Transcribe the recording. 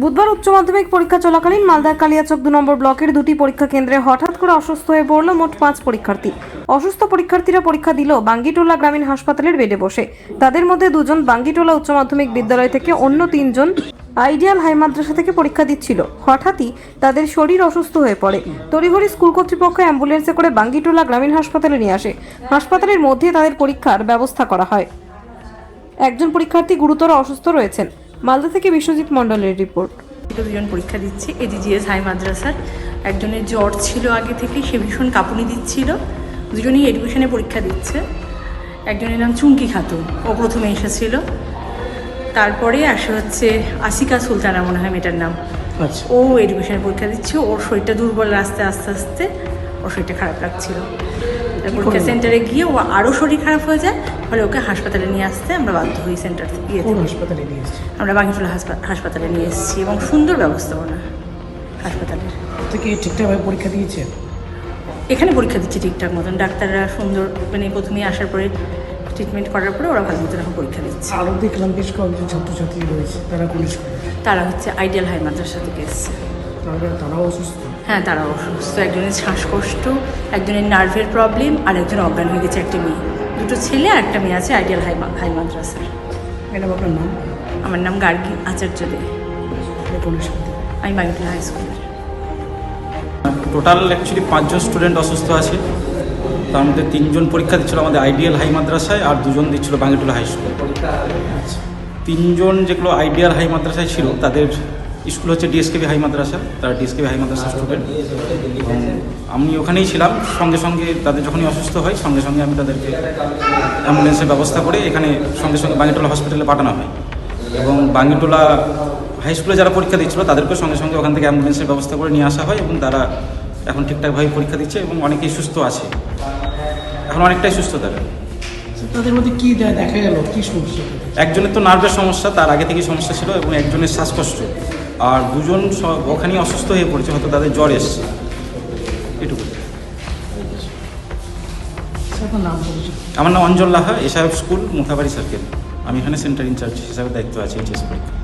বুধবার উচ্চ মাধ্যমিক পরীক্ষা চলাকালীন মালদার কালিয়াচক দু নম্বর ব্লকের দুটি পরীক্ষা কেন্দ্রে হঠাৎ করে অসুস্থ হয়ে পড়ল মোট পাঁচ পরীক্ষার্থী। অসুস্থ পরীক্ষার্থীরা পরীক্ষা দিল বাঙ্গিটোলা গ্রামীণ হাসপাতালের বেডে বসে। তাদের মধ্যে দুজন বাঙ্গিটোলা উচ্চ মাধ্যমিক বিদ্যালয় থেকে অন্য তিনজন আইডিয়াল হাই মাদ্রাসা থেকে পরীক্ষা দিচ্ছিল। হঠাৎই তাদের শরীর অসুস্থ হয়ে পড়ে। তড়িঘড়ি স্কুল কর্তৃপক্ষ অ্যাম্বুলেন্সে করে বাঙ্গিটোলা গ্রামীণ হাসপাতালে নিয়ে আসে। হাসপাতালের মধ্যে তাদের পরীক্ষার ব্যবস্থা করা হয়। একজন পরীক্ষার্থী গুরুতর অসুস্থ রয়েছেন। মালদা থেকে বিশ্বজিৎ মণ্ডলের রিপোর্ট। দুজন পরীক্ষা দিচ্ছে এডিজিএস হাই মাদ্রাসার। একজনের জ্বর ছিল আগে থেকে সে ভীষণ কাঁপুনি দিচ্ছিল। দুজনেই এডুকেশনে পরীক্ষা দিচ্ছে। একজনের নাম চুমকি খাতুন ও প্রথমে এসেছিল। তারপরে আসে হচ্ছে আসিকা সুলতানা মনে হয় মেয়েটার নাম। আচ্ছা। ও এডুকেশনে পরীক্ষা দিচ্ছে ওর শরীরটা দুর্বল আসতে আস্তে আস্তে ওর শরীরটা খারাপ লাগছিল। পরীক্ষা সেন্টারে গিয়ে ও আরও শরীর খারাপ হয়ে যায় ফলে ওকে হাসপাতালে নিয়ে আসতে আমরা বাধ্য হই সেন্টার থেকে। হাসপাতালে নিয়ে এসেছে? আমরা বাঙ্গিটোলা হাসপা- হাসপাতালে নিয়ে এসেছি এবং সুন্দর ব্যবস্থাপনা হাসপাতালের। থেকে ঠিকঠাকভাবে পরীক্ষা দিয়েছে? এখানে পরীক্ষা দিচ্ছে ঠিকঠাক মতন ডাক্তাররা সুন্দর মানে প্রথমে আসার পরে ট্রিটমেন্ট করার পরে ওরা ভালো মতন এখন পরীক্ষা দিচ্ছে। আরও দেখলাম বেশ কয়েকজন ছাত্রছাত্রী রয়েছে তারা তারা হচ্ছে আইডিয়াল হাই মাদ্রাসা থেকে এসছে। তারা তারাও অসুস্থ? হ্যাঁ তারা অসুস্থ। একজনের শ্বাসকষ্ট একজনের নার্ভের প্রবলেম আর একজন অজ্ঞান হয়ে গেছে একটা মেয়ে। দুটো ছেলে আর একটা মেয়ে আছে আইডিয়াল হাই হাই মাদ্রাসার ম্যাডাম আপনার নাম? আমার নাম গার্গী আচার্য দে। স্কুল? আমি বাঙ্গিটোলা হাই স্কুলের টোটাল অ্যাকচুয়ালি পাঁচজন স্টুডেন্ট অসুস্থ আছে। তার মধ্যে তিনজন পরীক্ষা দিচ্ছিল আমাদের আইডিয়াল হাই মাদ্রাসায় আর দুজন দিচ্ছিল বাঙ্গিটোলা হাই স্কুল তিনজন যেগুলো আইডিয়াল হাই মাদ্রাসায় ছিল তাদের স্কুল হচ্ছে ডিএসকেবি হাই মাদ্রাসা তারা ডিএসকেবি হাই মাদ্রাসার স্টুডেন্ট এবং আমি ওখানেই ছিলাম সঙ্গে সঙ্গে তাদের যখনই অসুস্থ হয় সঙ্গে সঙ্গে আমি তাদেরকে অ্যাম্বুলেন্সের ব্যবস্থা করে এখানে সঙ্গে সঙ্গে বাঙ্গিটোলা হসপিটালে পাঠানো হয়। এবং বাঙ্গিটোলা হাই স্কুলে যারা পরীক্ষা দিচ্ছিল তাদেরকে সঙ্গে সঙ্গে ওখান থেকে অ্যাম্বুলেন্সের ব্যবস্থা করে নিয়ে আসা হয় এবং তারা এখন ঠিকঠাকভাবে পরীক্ষা দিচ্ছে এবং অনেকেই সুস্থ আছে। এখন অনেকটাই সুস্থ তারা। তাদের মধ্যে কি দেখা গেল? কি সমস্যা? একজনের তো নার্ভের সমস্যা তার আগে থেকেই সমস্যা ছিল এবং একজনের শ্বাসকষ্ট। আর দুজন ওখানেই অসুস্থ হয়ে পড়েছে হয়তো তাদের জ্বর এসছে। এটুকু আমার নাম Anjal Laha SIF school Muthabari circle. আমি এখানে সেন্টার ইনচার্জ হিসাবে দায়িত্ব আছে এইচএস পরীক্ষা